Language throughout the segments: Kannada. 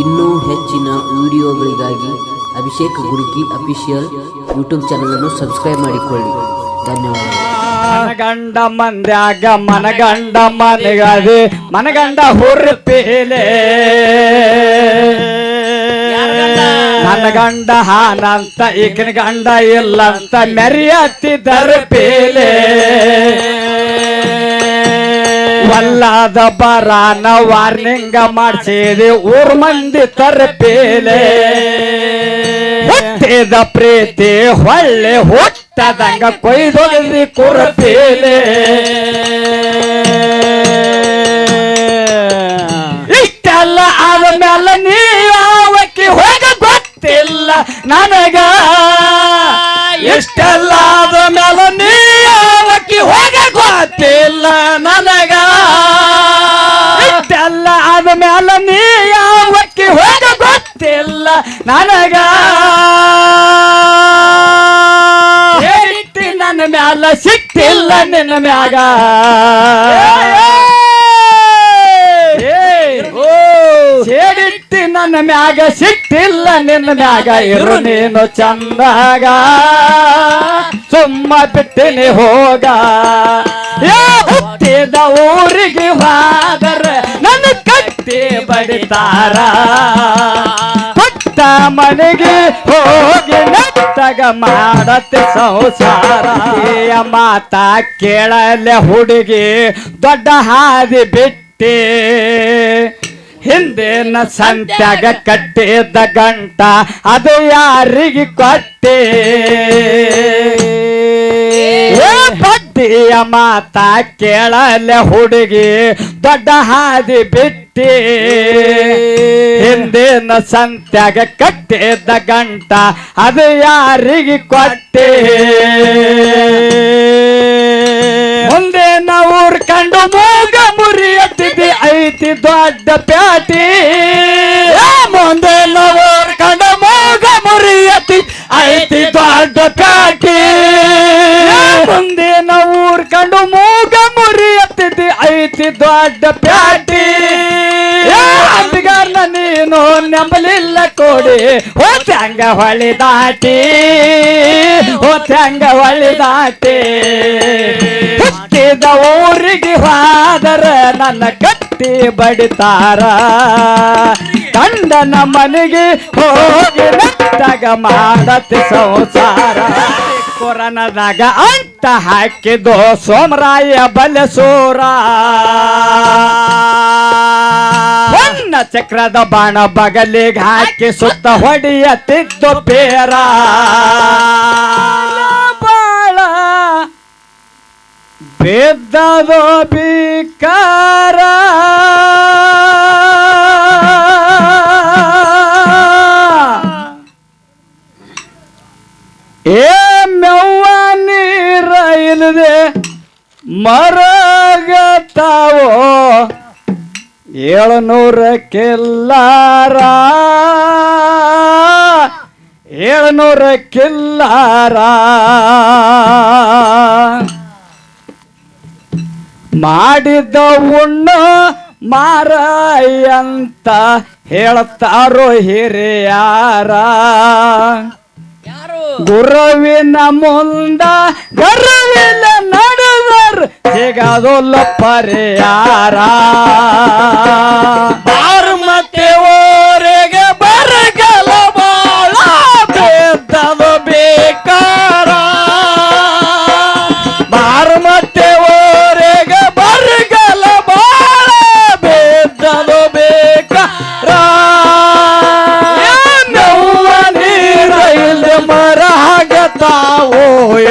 ಇನ್ನೂ ಹೆಚ್ಚಿನ ವಿಡಿಯೋಗಳಿಗಾಗಿ ಅಭಿಷೇಕ್ ಗುರುಕಿ ಅಫಿಷಿಯಲ್ ಯೂಟ್ಯೂಬ್ ಚಾನಲನ್ನು ಸಬ್ಸ್ಕ್ರೈಬ್ ಮಾಡಿಕೊಳ್ಳಿ. ಧನ್ಯವಾದಗಳು. ಮನಗಂಡ ಮಂದ್ಯಾಗ ಮನಗಂಡ ಮನೆಗದೆ ಮನಗಂಡ ಹುರ್ಪಿಲೆ. ನನ್ನ ಗಂಡ ಹಾನಂತ ಈಗಿನ ಗಂಡ ಇಲ್ಲಂತ ಮೆರಿಯತ್ತಿದ್ದರ ಪೇಲೆ. ವಲ್ಲಾದ ಬರಾನ ವಾರ್ನಿಂಗ ಮಾಡ್ಸಿದೆ ಊರ್ ಮಂದಿ ತರಪೇಲೆ ಹುಟ್ಟಿದ ಪ್ರೀತಿ ಹೊಳ್ಳೆ ಹುಟ್ಟದಂಗ ಕೊಯ್ದೊಗದಿ ಕುರಪೇಲೆ ನಿನ್ನ ಮ್ಯಾಗ ಸೇಡಿಟ್ಟಿ ನನ್ನ ಮ್ಯಾಗ ಸಿಟ್ಟಿಲ್ಲ ನಿನ್ನ ಮ್ಯಾಗ. ಇರು ನೀನು ಚಂದಾಗ. ಸುಮ್ಮ ಬಿಟ್ಟಿನಿ ಹೋಗ. ಹುಟ್ಟಿದ ಊರಿಗೆ ಹಾದರ ನನ್ನ ಕಟ್ಟಿ ಬಡಿತಾರ. ಕೊಟ್ಟ ಮನೆಗೆ ಹೋಗಿ ನಟ್ಟಗ ಮಾಡತ್ತೆ ಸಂಸಾರ. ಮಾತ ಕೇಳಲೆ ಹುಡುಗಿ ದೊಡ್ಡ ಹಾದಿ ಬಿಟ್ಟೆ. ಹಿಂದಿನ ಸಂತ್ಯಾಗ ಕಟ್ಟಿದ್ದ ಗಂಟ ಅದು ಯಾರಿಗೆ ಕೊಟ್ಟೆ? ಬಡ್ಡಿಯ ಮಾತ ಕೇಳಲೆ ಹುಡುಗಿ ದೊಡ್ಡ ಹಾದಿ ಬಿಟ್ಟಿ. ಹಿಂದಿನ ಸಂತ್ಯಾಗ ಕಟ್ಟಿದ್ದ ಗಂಟ, ಅದು ಯಾರಿಗೆ ಕೊಟ್ಟೆ? ಮುಂದೆ ಊರ್ ಕಂಡು ಮೂಗ ಮುರಿಯತ್ತಿದ್ದಿ ಐತಿ ದೊಡ್ಡ ಪ್ಯಾಟಿ. ಮುಂದೆ ಊರ್ ಕಂಡು ಮೂಗ ಮುರಿಯತ್ತಿ ಐತಿ ದೊಡ್ಡ ಪ್ಯಾಟಿ. ಮುಂದೆ ಊರ್ ಕಂಡು ಮೂಗ ಮುರಿಯತ್ತಿದ್ದಿ ಐತಿ ದೊಡ್ಡ ಪ್ಯಾಟಿ. ನೀನು ನಂಬಲಿಲ್ಲ ಕೊಡಿ. ಹೋತ್ಯಂಗ ಹೊಳಿ ದಾಟಿ ಹೋತ್ಯಂಗ ಹೊಳಿ ದಾಟಿ ಹುಟ್ಟಿದ ಊರಿಗೆ ಹಾದರ ನನ್ನ ಕಟ್ಟಿ ಬಡಿತಾರ. ಕಂಡನ ಮನೆಗೆ ಹೋಗಿ ನಟ್ಟಾಗ ಮಾಡತಿ ಸಂಸಾರ. ಕೊರನದಾಗ ಅಂತ ಹಾಕಿದ್ದು ಸೋಮರಾಯ ಬಲಸೂರ. ಚಕ್ರದ ಬಾಣ ಬಗಲಿಗೆ ಹಾಕಿ ಸುತ್ತ ಹೊಡೆಯತ್ತಿದ್ದು ಪೇರ. ಬಾಳ ಬೇದ್ದೋ ಬಿಕಾರ. ಏ ಮೆವ್ವ ನೀರ ಇಲ್ಲದೆ ಮರಗತಾವೋ? ಏಳುನೂರ ಕಿಲ್ಲಾರ ಏಳುನೂರ ಕಿಲ್ಲಾರ ಮಾಡಿದ ಅಂತ ಮಾರಾಯಂತ ಹೇಳ್ತಾರೋ ಹಿರಿಯಾರ. ಗುರುವಿನ ಮುಂದ ಗರ್ವಿನ ಸಿಗದೊಲ್ಲ ಪರಿಯಾರ ಬಾರ್ ಮತ್ತೆ ಓರೆಗೆ ಬರಗಲ ಬಾಳ ಬೇದ್ದದು ಬೇಕಾರ. ಬಾರು ಮತ್ತೆ ಓರೆಗೆ ಬರಗಲ ಬಾಳ ಬೇದ್ದದು ಬೇಕಾರ. ನೋವ ನೀರ ಇಲ್ಲ ಮರ ತಾವು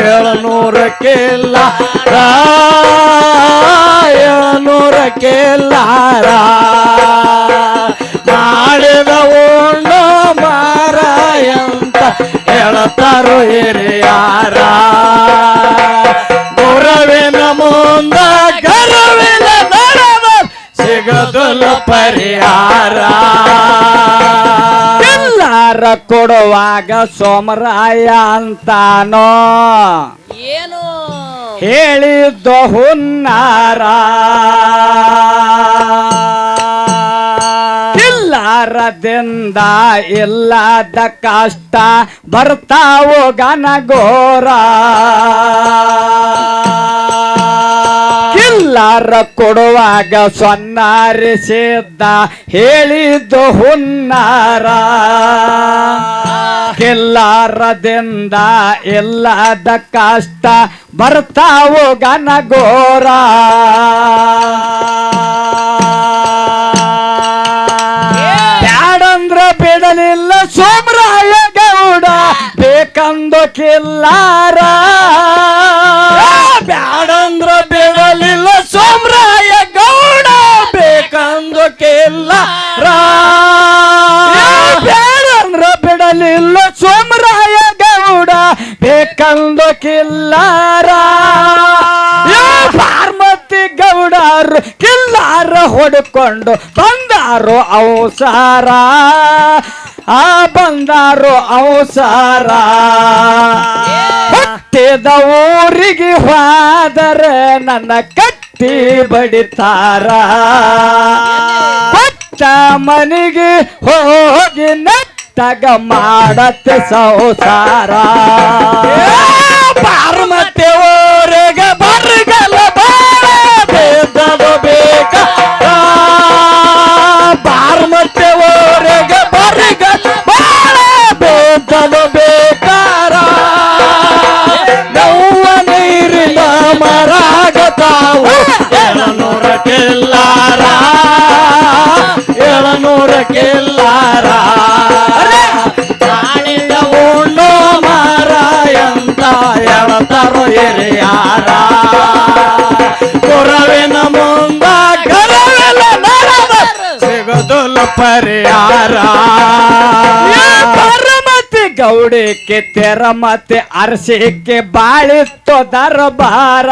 ಏಳ್ನೂರಕ್ಕೆಲ್ಲ. ಏಳ್ನೂರಕ್ಕೆಲ್ಲಾರ ಮಾಡಿದ ಉಂಡ ಮಾರಾಯಂತ ಹೇಳ್ತಾರೋ ಹಿರಿಯಾರ? ಗುರವಿನ ಮುಂದ ಗರವಿನ ನಡದ ಸಿಗದಲ್ಲ ಪರಿಹಾರ. ಎಲ್ಲಾರ ಕೊಡುವಾಗ ಸೋಮರಾಯ ಅಂತಾನೋ? ಏನು? ಹೇಳಿದ್ದ ಹುನ್ನಾರ ಕಿಲ್ಲಾರದಿಂದ ಇಲ್ಲದ ಕಷ್ಟ ಬರ್ತಾವು ಗನಗೋರ ಎಲ್ಲಾರ ಕೊಡುವಾಗ ಸೊನ್ನಾರಿಸಿದ್ದ ಹೇಳಿದ್ದು ಹುನ್ನಾರ ಕಿಲ್ಲಾರದಿಂದ ಎಲ್ಲದ ಕಷ್ಟ ಬರ್ತಾವು ಗನಗೋರ ಬ್ಯಾಡಂದ್ರ ಬಿಡಲಿಲ್ಲ ಸೋಮರಾಯ ಗೌಡ ಬೇಕಂದು ಕಿಲ್ಲಾರ ಬೇಕಂದು ಕಿಲ್ಲಾರ ಪಾರ್ವತಿ ಗೌಡರು ಕಿಲ್ಲಾರ ಹೊಡ್ಕೊಂಡು ಬಂದಾರು ಅವಸಾರ? ಆ ಬಂದಾರು ಅವಸಾರ? ಹುಟ್ಟಿದ ಊರಿಗೆ ಹೋದರೆ ನನ್ನ ಕಟ್ಟಿ ಬಡಿತಾರ? ಕೊಟ್ಟ ಮನೆಗೆ ಹೋಗಿ ನೆಟ್ಟಗ ಮಾಡತ್ತೆ ಸಂಸಾರ. ಪಾರ್ಮತೆ ಊರಿಗೆ ಬರಗಲ ಬೇದದು ಬೇಕ. ಪಾರ್ಮತೆ ಊರಿಗೆ ಬರಗಲ ಬೇದಲು ಬೇಕಾರ. ನೋವ ನೀರಿನ ಮರಾಗತಾವು ಎಳನೂರ ಕೆಲ್ಲಾರ ಎಳನೂರ ಕೆಲ್ಲಾರ ಎಳತರು ಹಿರಿಯಾರ ಕುರವಿನ ಮುಂದ ಕರವೆಲ್ಲ ಸಿಗದಲ್ಲ ಪರಿಹಾರ. ಪರಮತಿ ಗೌಡಿಕೆ ತೆರಮತಿ ಅರಸಿಕೆ ಬಾಳಿತ್ತು ದರಬಾರ.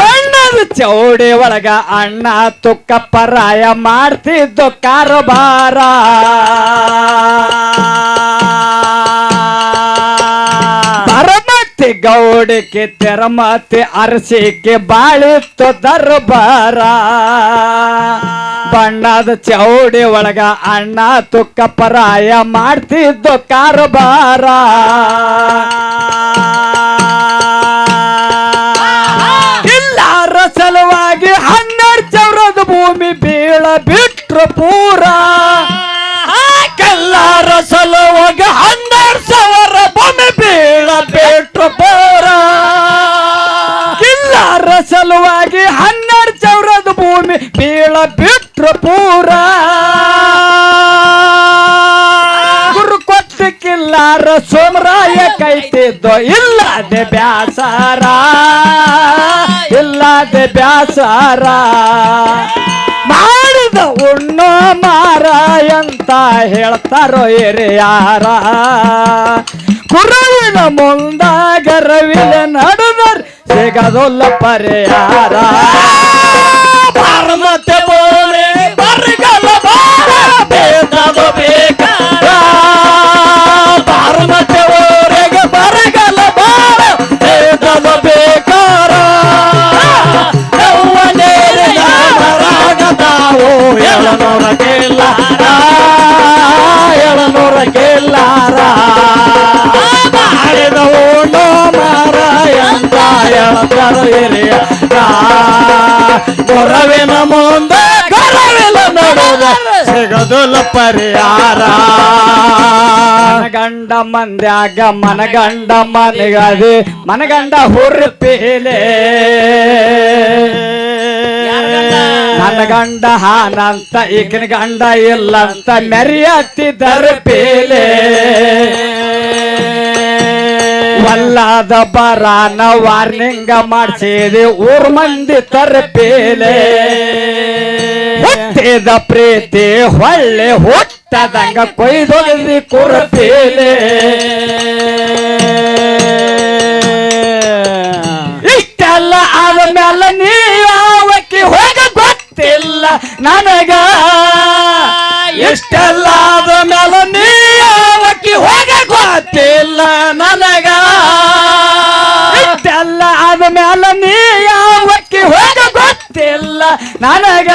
ಬಣ್ಣದ ಚೌಡಿ ಒಳಗ ಅಣ್ಣ ತುಕ್ಕ ಪರಾಯ ಮಾಡ್ತಿದ್ದು ಕಾರಬಾರ. ಪರಮತಿ ಗೌಡಕ್ಕೆ ತೆರಮತಿ ಅರಸಿಕೆ ಬಾಳಿತ್ತು ದರ್ಬಾರ. ಬಣ್ಣದ ಚೌಡಿ ಒಳಗ ಅಣ್ಣ ತುಕ್ಕ ಪರಾಯ ಮಾಡ್ತಿದ್ದು ಕಾರಬಾರ. ಇಲ್ಲಾರ ಸಲುವಾಗಿ ಹನ್ನೆರಡು ಚೌರದ ಭೂಮಿ ಬೀಳ ಬಿಟ್ರು ಪೂರ. ಸಲುವಾಗಿ ಹನ್ನೆರಡು ಚೌರದ ಭೂಮಿ ಬೀಳ ಬಿಟ್ರ ಪೂರ ಗುರು ಕೊಟ್ಟಕ್ಕಿಲ್ಲಾರ ಸೋಮರಾಯ ಕೈತಿದ್ದು ಇಲ್ಲದೆ ಬ್ಯಾಸಾರ. ಇಲ್ಲದೆ ಬ್ಯಾಸಾರ. ಮಾಡಿದ ಉಣ್ಣೋ ಮಾರ ಅಂತ ಹೇಳ್ತಾರೋ ಹಿರಿಯಾರ. ಕುರುವಿನ ಮುಂದ ಗರವಿನ ನಡೆದರ್ ಸಿಗದೊಲ್ಲ ಪರಿಹಾರ ಪಾರ್ವತಿ ಬೋರೆ ಬರಗಲ ಬಾರ ಬೇದದು ಬೇಕಾರ ಪಾರ್ವತಿ ಊರಿಗೆ ಬರಗಲ ಬಾರ ಬೇದದು ಬೇಕಾರ ಯೌವನೇರಿನ ಮರಾಗತಾವು ಎಳನೂರ ಕೊರವಿನ ಮುಂದೆ ಕೊರವಿನ ನಡುವ ಸಿಗದುಲ್ಲ ಪರಿಹಾರ. ಮನಗಂಡ ಮಂದ್ಯಾಗ ಮನಗಂಡ ಮನೆಗದೆ ಮನಗಂಡ ಹುರುಪಿಲೆ ನನ್ನ ಗಂಡ ಹಾನಂತ ಈಗಿನ ಗಂಡ ಇಲ್ಲಂತ ಮೆರೆಯತ್ತಿದ್ದರು ಪೇಲೆ. ವಲ್ಲಾದ ಬರಾನ ವಾರ್ನಿಂಗ ಮಾಡ್ಸಿದೆ, ಊರ್ ಮಂದಿ ತರಪೇಲೆ ಹುಟ್ಟಿದ ಪ್ರೀತಿ ಹೊಳ್ಳೆ ಹುಟ್ಟದಂಗ ಕೊಯ್ದೊಗದಿ ಕುರಪೇಲೆ ಇಷ್ಟೆಲ್ಲ ಆದ್ಮೇಲೆ ನೀ ಯಾವಕ್ಕೆ ಹೋಗ ಗೊತ್ತಿಲ್ಲ ನನಗ ನನಗ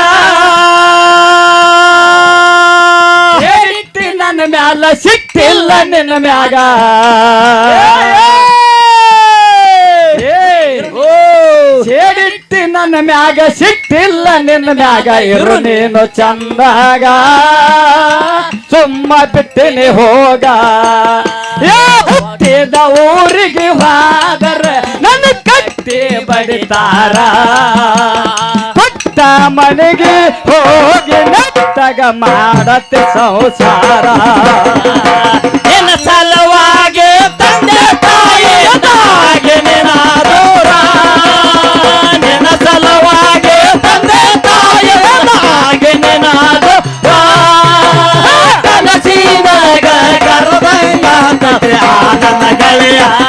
ಹೇಳಿಟ್ಟಿ ನನ್ನ ಮ್ಯಾಲ ಸಿಕ್ಕಿಲ್ಲ ನಿನ್ನ ಮ್ಯಾಗ. ಸೇಡಿಟ್ಟಿ ನನ್ನ ಮ್ಯಾಗ ಸಿಕ್ಕಿಲ್ಲ ನಿನ್ನ ಮ್ಯಾಗ. ಇರು ನೀನು ಚಂದಾಗ. ಸುಮ್ಮ ಬಿಟ್ಟಿನಿ ಹೋಗ. ಹುಟ್ಟಿದ ಊರಿಗೆ ಹಾದರ ನನ್ನ ಕಟ್ಟಿ ಬಡಿತಾರ. ಕೊಟ್ಟ ಮನೆಗೆ ಹೋಗಿ ನೆಟ್ಟಗ ಮಾಡತ್ತೆ ಸಂಸಾರ ನಿನ್ನ ಸಲುವಾಗಿ ತಂದೆ ತಾಯಿಯದಾಗಿ ನಿನ್ನ ದೂರ ನಿನ್ನ ಸಲುವಾಗಿ ತಂದೆ ತಾಯಿಯದಾಗಿ ನಿನ್ನ ದೂರ ಕನಸಿನಾಗ ಕರೆದಂಗ ತಂದೆ ಆ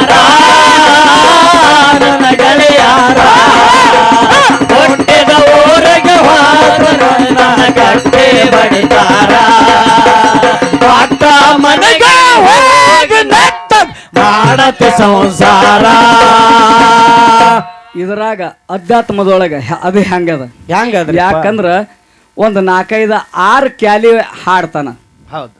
ಸಂಸಾರ. ಇದ್ರಾಗ ಅಧ್ಯಾತ್ಮದೊಳಗ ಹೆ- ಅದು ಹೆಂಗದ? ಹೆಂಗದ್ರಿ ಯಾಕಂದ್ರ ಒಂದು ನಾಲ್ಕೈದು ಆರು ಕ್ಯಾಲಿ ಹಾಡ್ತಾನ. ಹೌದು.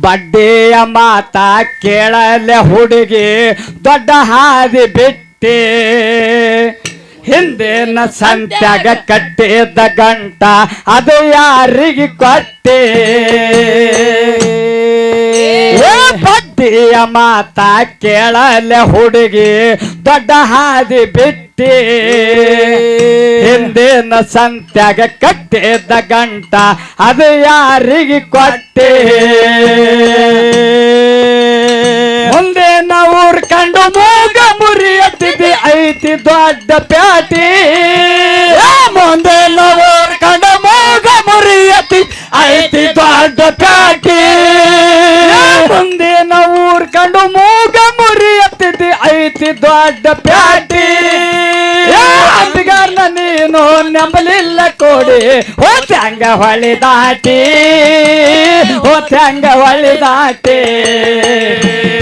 ಬಡ್ಡೆಯ ಮಾತ ಕೇಳಲೆ ಹುಡುಗಿ ದೊಡ್ಡ ಹಾದಿ ಬಿಟ್ಟೆ. ಹಿಂದಿನ ಸಂತ್ಯಾಗ ಕಟ್ಟಿದ್ದ ಗಂಟ ಅದು ಯಾರಿಗೆ ಕೊಟ್ಟೆ? ಬಡ್ಡಿಯ ಮಾತ ಕೇಳಲೆ ಹುಡುಗಿ, ದೊಡ್ಡ ಹಾದಿ ಬಿಟ್ಟಿ. ಹಿಂದಿನ ಸಂತ್ಯಾಗ ಕಟ್ಟಿದ್ದ ಗಂಟ, ಅದು ಯಾರಿಗೆ ಕೊಟ್ಟೆ? ಮುಂದೆ ನಾವು ಕಂಡು ಮೂಗ ಮುರಿಯತ್ತಿದ್ದಿ ಐತಿ ದೊಡ್ಡ ಪ್ಯಾಟಿ. ಮುಂದೆ ನಾವು ಕಂಡು ಮೂಗ ಮುರಿಯತ್ತಿ ಐತಿ ದೊಡ್ಡ ಪ್ಯಾಟಿ. ಮುಂದೆ ನಾವು ಕಂಡು ಮೂಗ ಮುರಿಯತ್ತಿದ್ದಿ, ಐತಿ ದೊಡ್ಡ ಪ್ಯಾಟಿ. ಅಂಬಿಗಾರ್ನ ನೀನು ನಂಬಲಿಲ್ಲ ಕೊಡಿ. ಹೋತ್ಯಂಗ ಹೊಳಿ ದಾಟಿ. ಹೋತ್ಯಂಗ ಹೊಳಿ ದಾಟಿ.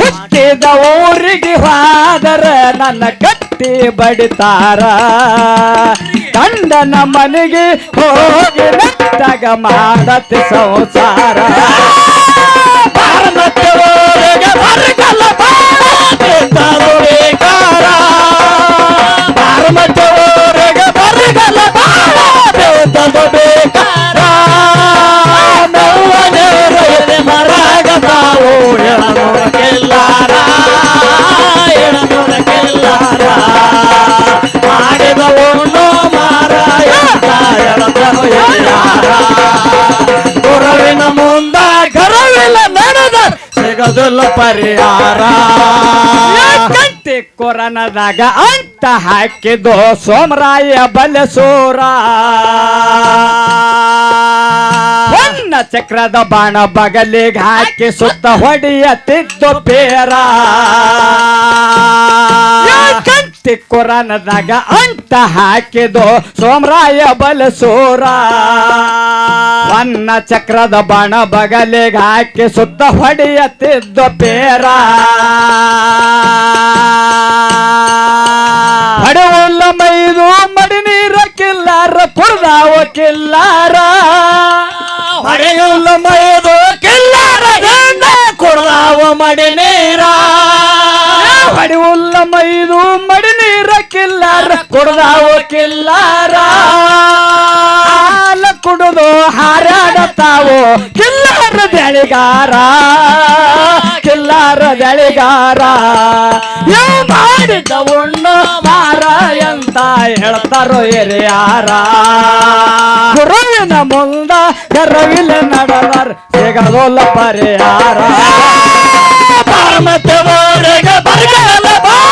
ಹುಟ್ಟಿದ ಊರಿಗೆ ಹೋದರ ನನ್ನ ಕಟ್ಟಿ ಬಡಿತಾರ. ಗಂಡನ ಮನೆಗೆ ಹೋಗಿ ಮಾಡತ್ತೆ ಸಂಸಾರ. ಭಾರತಕ್ಕೆ barriga la paz. ಸಿಗದಿಲ್ಲ ಪರಿಹಾರ. ಕೊರನದಾಗ ಅಂತ ಹಾಕಿದ್ದು ಸೋಮರಾಯ ಬಲಸೂರ. ಹೊನ್ನ ಚಕ್ರದ ಬಾಣ ಬಗಲಿಗೆ ಹಾಕಿ ಸುತ್ತ ಹೊಡೆಯತ್ತಿದ್ದು ಪೇರ. ಕಂತಿ ಕೊರನದಾಗ ಅಂತ ಹಾಕಿದು ಸೋಮರಾಯ ಬಲಸೂರ. ಅನ್ನ ಚಕ್ರದ ಬಾಣ ಬಗಲಿಗೆ ಹಾಕಿ ಸುತ್ತ ಹೊಡೆಯತ್ತಿದ್ದು ಪೇರ. ಹಡವುಲ್ಲ ಮೈದು ಮಡಿ ನೀರ ಕಿಲ್ಲಾರ, ಕುಡ್ದಾವ ಕಿಲ್ಲಾರ. ಮಳೆಯುಲ್ಲ ಮೈದು ಕಿಲ್ಲಾರ ಕುಡ್ದಾವ ಮಡಿ ನೀರ. ಹಡಿವುಲ್ಲ ಮೈದು ಮಡಿ ಕುಡ್ದಾವ ಕಿಲ್ಲಾರ ಕುಡಿದು ಹಾರಾಡತಾವು ಕಿಲ್ಲಾರ ಬೆಳೆಗಾರ. ಕಿಲ್ಲಾರ ಬೆಳೆಗಾರ. ಯಾವ ಮಾಡಿದ ಉಣ್ಣು ಮಾರ ಅಂತ ಹೇಳ್ತಾರೋ ಹಿರಿಯಾರ. ಗುರುವಿನ ಮುಂದ ಗರವಿಲ ನಡೆದಾರ ಸಿಗದೋಲ್ಲ ಪರಿಹಾರ. ಪಾರ್ಮತಿ ಊರಿಗೆ ಬರಗಲ್ಲ ಬಾಳ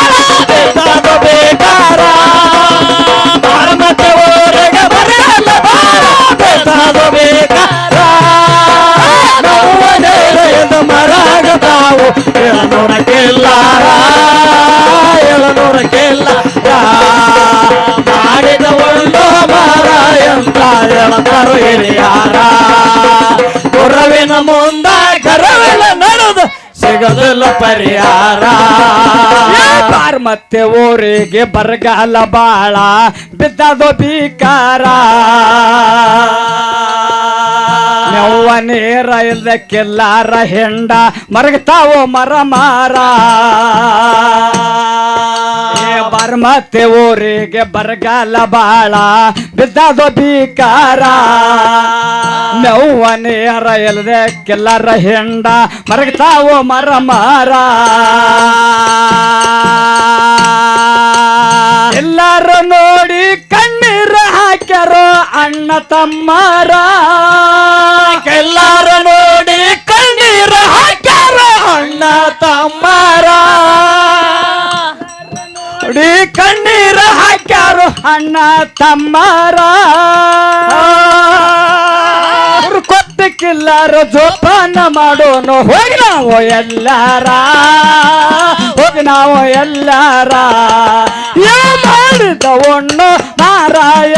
ಮುಂದ ಕರವಿನ ನಡೆದು ಸಿಗದಿಲ್ಲ ಪರಿಹಾರ. ಬಾರ್ಮತ್ತೆ ಊರಿಗೆ ಬರಗಾಲ ಬಾಳ ಬಿದ್ದದು ಬೀಕಾರ ನೆವ್ವ ನೀರ ಕಿಲ್ಲಾರ ಹೆಂಡ ಮರಗತಾವೋ ಮರ ಮಾರ. ಬರ್ಮತ್ತೆ ಊರಿಗೆ ಬರಗಾಲ ಬಾಳ. ಬಿದ್ದದು ಬೀಕಾರ ನೆವ್ವ ನೀರ ಕೆಲ್ಲರ ಹೆಂಡ. ಮರಗ್ತಾವೋ ಮರ ಮಾರ. ಎಲ್ಲರೂ ನೋಡಿ ಕಣ್ಣೀರ ಹಾಕ್ಯಾರೋ ಅಣ್ಣ ತಮ್ಮಾರ. ಎಲ್ಲರೂ ನೋಡಿ ಕಣ್ಣೀರ ಹಾಕ್ಯಾರೋ ಅಣ್ಣ ತಮ್ಮರ. ನೋಡಿ ಕಣ್ಣೀರ ಹಾಕ್ಯಾರು ಅಣ್ಣ ತಮ್ಮಾರ. ಕೊತ್ತಕ್ಕಿಲ್ಲಾರ ಜೋಪಾನ ಮಾಡೋನು. ಹೋಗಿ ನಾವು ಎಲ್ಲಾರ. ಹೋಗಿ ನಾವು ಎಲ್ಲಾರ. ಏ ಮಾಡಿದ ಒಣ್ಣು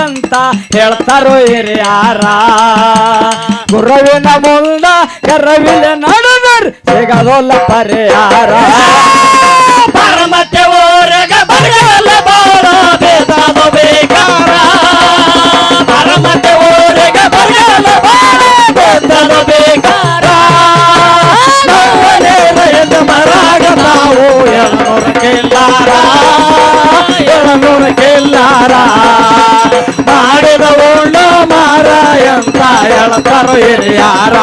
ಅಂತ ಹೇಳ್ತಾರೋ ಹಿರಿಯಾರ. ಗುರುವಿನ ಮುಂದ ಕರವಿಲ ನಡೆದರ್, ಸಿಗದೋಲ್ಲ ಪರಿಹಾರ. ಓರಗ ಬರಗಲ್ಲ ಬಾಳ ಬೇದಾದ ಬೇಕಾರ ಪರಮತೆ ಓರಗ ಬರಗಲ್ಲ ಬಾಳ ಬೇದಾದ ಬೇಕಾರ ನವನೇರೆಯದ ಮರಾಗ ನಾವು ಎಳನೂರ ಕೆಲ್ಲಾರ ಎಳನೂರ ಕೆಲ್ಲಾರ ಮಾಡಿದ ಉಳ್ಳ ಮಾರಾಯ ಅಂತ ಹೇಳ್ತಾರೋ ಹಿರಿಯಾರ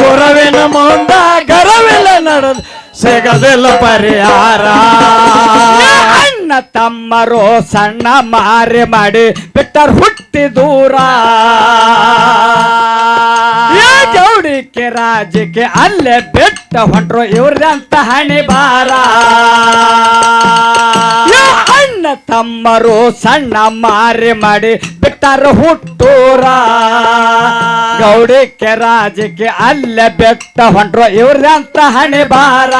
ಗುರವಿನ ಮುಂದ ಗರವಿಲ್ಲ ನಡೆದು ಸಿಗದಿಲ್ಲ ಪರಿಹಾರ. ಅಣ್ಣ ತಮ್ಮರು ಸಣ್ಣ ಮಾರಿ ಮಾಡಿ ಬಿಟ್ಟರ್ ಹುಟ್ಟಿ ದೂರ. ಏ ಗೌಡಿಕೆ ರಾಜಕ್ಕೆ ಅಲ್ಲೇ ಬಿಟ್ಟ ಹೊಂಟ್ರು ಇವ್ರದಂತ ಹಣಿ ಬಾರ ಅಣ್ಣ ತಮ್ಮರು ಸಣ್ಣ ಮಾರಿ ಮಾಡಿ ಬಿಟ್ಟಾರ ಹುಟ್ಟೂರ. ಗೌಡಿಕೆ ರಾಜಕ್ಕೆ ಅಲ್ಲೇ ಬೆಟ್ಟ ಹೊಂಟ್ರು. ಇವ್ರದಂತ ಹಣೆ ಬಾರ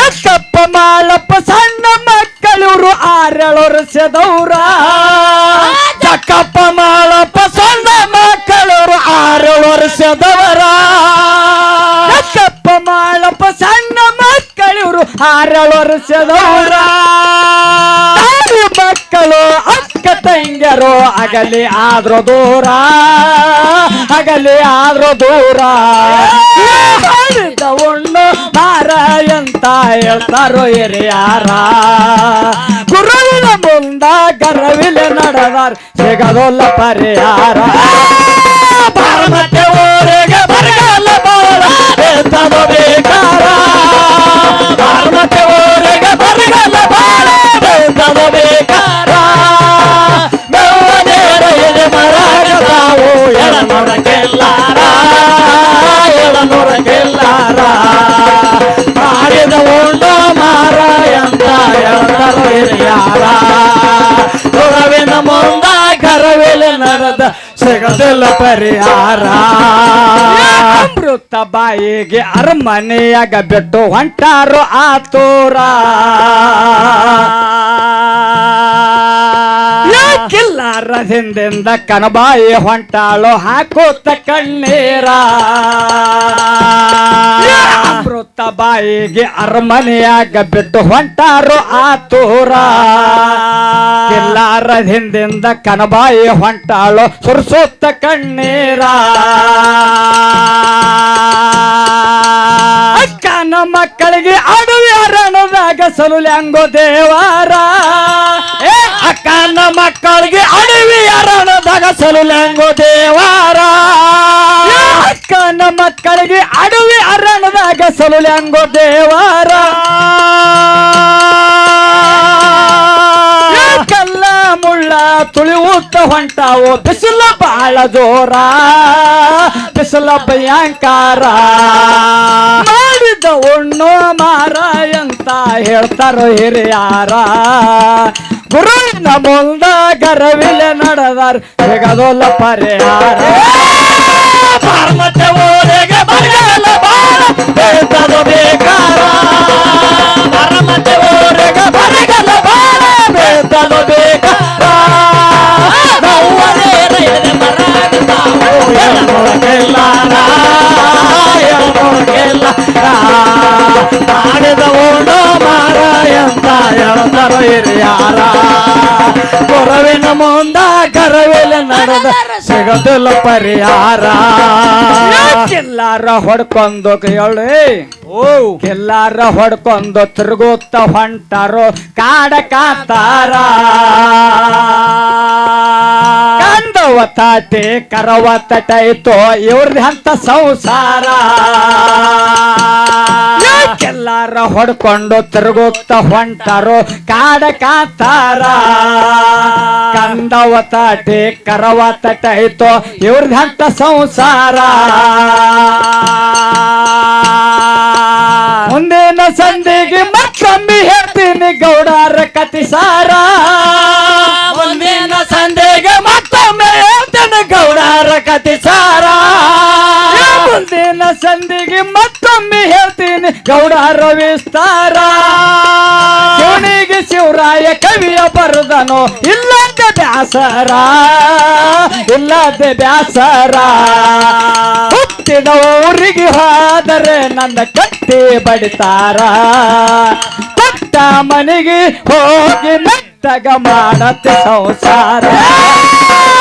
ದಕ್ಕಪ್ಪ ಮಾಳಪ್ಪ, ಸಣ್ಣ ಮಕ್ಕಳಿವ್ರು ಆರೇಳು ವರ್ಷದವ್ರ ಜಕ್ಕಪ್ಪ ಮಾಳಪ್ಪ, ಸಣ್ಣ ಮಕ್ಕಳವ್ರು ಆರೇಳು ವರ್ಷದವರ ಜಕ್ಕಪ್ಪ ಮಾಳಪ್ಪ, ಸಣ್ಣ ಮಕ್ಕಳಿವ್ರು ಆರೇಳು ವರ್ಷದವ್ರ ಅಗಲಿ ಆದ್ರೂ ದೂರ ಅಗಲಿ ಆದ್ರೂ ದೂರ. ಉಣ್ಣು ಬಾರ ಎಂತ ಹೇಳ್ತಾರೋ ಹಿರಿಯಾರ. ಗುರುವಿನ ಮುಂದ ಗರವಿಲೆ ನಡೆದಾರ, ಸಿಗದೊಲ್ಲ ಪರಿಹಾರ. ಪಾರ್ವತಿ ಗುರವಿನ ಮುಂದ ಕರವೇಲೆ ನರದ ಸಿಗದಿಲ್ಲ ಪರಿಹಾರ. ಅಮೃತ ಬಾಯಿಗೆ ಅರಮನೆಯಾಗ ಬಿಟ್ಟು ಹೊಂಟಾರು ಆತೋರ ಹಿಂದಿಂದ ಕನಬಾಯಿ ಹೊಂಟಾಳು, ಹಾಕುತ್ತ ಕಣ್ಣೀರ. ಅಮೃತ ಬಾಯಿಗೆ ಅರಮನೆಯಾಗ ಬಿಟ್ಟು ಹೊಂಟಾರು ಆತೋರ ಎಲ್ಲಾರ ಹಿಂದಿಂದ ಕನಬಾಯಿ ಹೊಂಟಾಳು, ಸುರ್ಸೋತ್ತ ಕಣ್ಣೀರ. ಮಕ್ಕಳಿಗೆ ಅಡವಿ ಅರಣದಾಗ ಸಲುಲ್ಯಾಂಗೋ ದೇವಾರ. ಏ ಅಕ್ಕನ ಮಕ್ಕಳಿಗೆ ಅಡವಿ ಅರಣದಾಗ ಸಲುಲ್ಯಾಂಗೋ ದೇವಾರ. ಅಕ್ಕನ ಮಕ್ಕಳಿಗೆ ಅಡವಿ ಅರಣದಾಗ ಸಲುಲ್ಯಾಂಗೋ ದೇವಾರ. ಕಲ್ಲ ಮುಳ್ಳ ತುಳಿಯುತ್ತ ಹೊಂಟಾವು ಬಿಸಿಲ ಬಾಳ ಜೋರ. ಬಿಸಿಲ ಭಯಂಕಾರ. ಮಾಡಿದ ಉಣ್ಣು ಮಾರ ಅಂತ ಹೇಳ್ತಾರೋ ಹಿರಿಯಾರ. ಗುರುವಿನ ಮುಂದ ಗರವಿಲೆ ನಡೆದಾರ. ಸಿಗದೋಲ್ಲ ಪರಿಹಾರ. ಪಾರ್ವತಿ ಊರಿಗೆ ಬರಗಾಲ ಬಾಳ ಬೇತದ ಬೇಕಾರ. ಪಾರ್ವತಿ ಊರಿಗೆ ಬರಗಾಲ ಬಾಳ ಬೇತದ ಬೇಕಾರ. ಮುಂದ ಕರವೇಲೆ ನಡೆದ ಸಿಗದಿಲ್ಲ ಪರಿಹಾರ. ಎಲ್ಲಾರ ಹೊಡ್ಕೊಂಡು ಕೇಳಿ ಓ. ಎಲ್ಲಾರ ಹೊಡ್ಕೊಂಡು ತಿರುಗುತ್ತ ಹೊಂಟಾರೋ ಕಾಡ ಕಾತಾರ. ಕಂದವ ತಾಟಿ ಕರವ ತಟೈತೋ ಇವ್ರದ್ದು ಅಂತ ಸಂಸಾರ. ಎಲ್ಲಾರ ಹೊಡ್ಕೊಂಡು ತಿರುಗುತ್ತ ಹೊಂಟಾರೋ. ಕಾಡ ಕಾತಾರ. ಕಂದವ ತಾಟಿ, ಕರವ ತಟೈತೋ ಇವ್ರದ್ದು ಅಂತ ಸಂಸಾರ. ಮುಂದಿನ ಸಂಧಿಗೆ ಮತ್ತೊಮ್ಮೆ ಹೇಳ್ತೀನಿ ಗೌಡಾರ ಕತಿ ಸಾರ. ಮುಂದಿನ ಸಂಧಿಗೆ ಮತ್ತೊಮ್ಮೆ ಹೇಳ್ತೀನಿ ಗೌಡಾರ ಕತಿ ಸಾರ. ಮುಂದಿನ ಸಂಧಿಗೆ ಮತ್ತೊಮ್ಮೆ ಹೇಳ್ತೀನಿ. ಗೌಡ ರವಿಸ್ತಾರ. ಶಿವನಿಗೆ ಶಿವರಾಯ ಕವಿಯ ಬರುದನು. ಇಲ್ಲದ ಬ್ಯಾಸರ. ಇಲ್ಲದ ಬ್ಯಾಸರ. ಹುಟ್ಟಿದವರಿಗೆ ಹಾದರೆ ನನ್ನ ಕಟ್ಟಿ ಬಡಿತಾರ. ಕೊಟ್ಟ ಮನೆಗೆ ಹೋಗಿ ಮೆತ್ತಗ ಮಾಡತ್ತೆ ಸಂಸಾರ.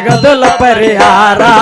गदल परिहारा।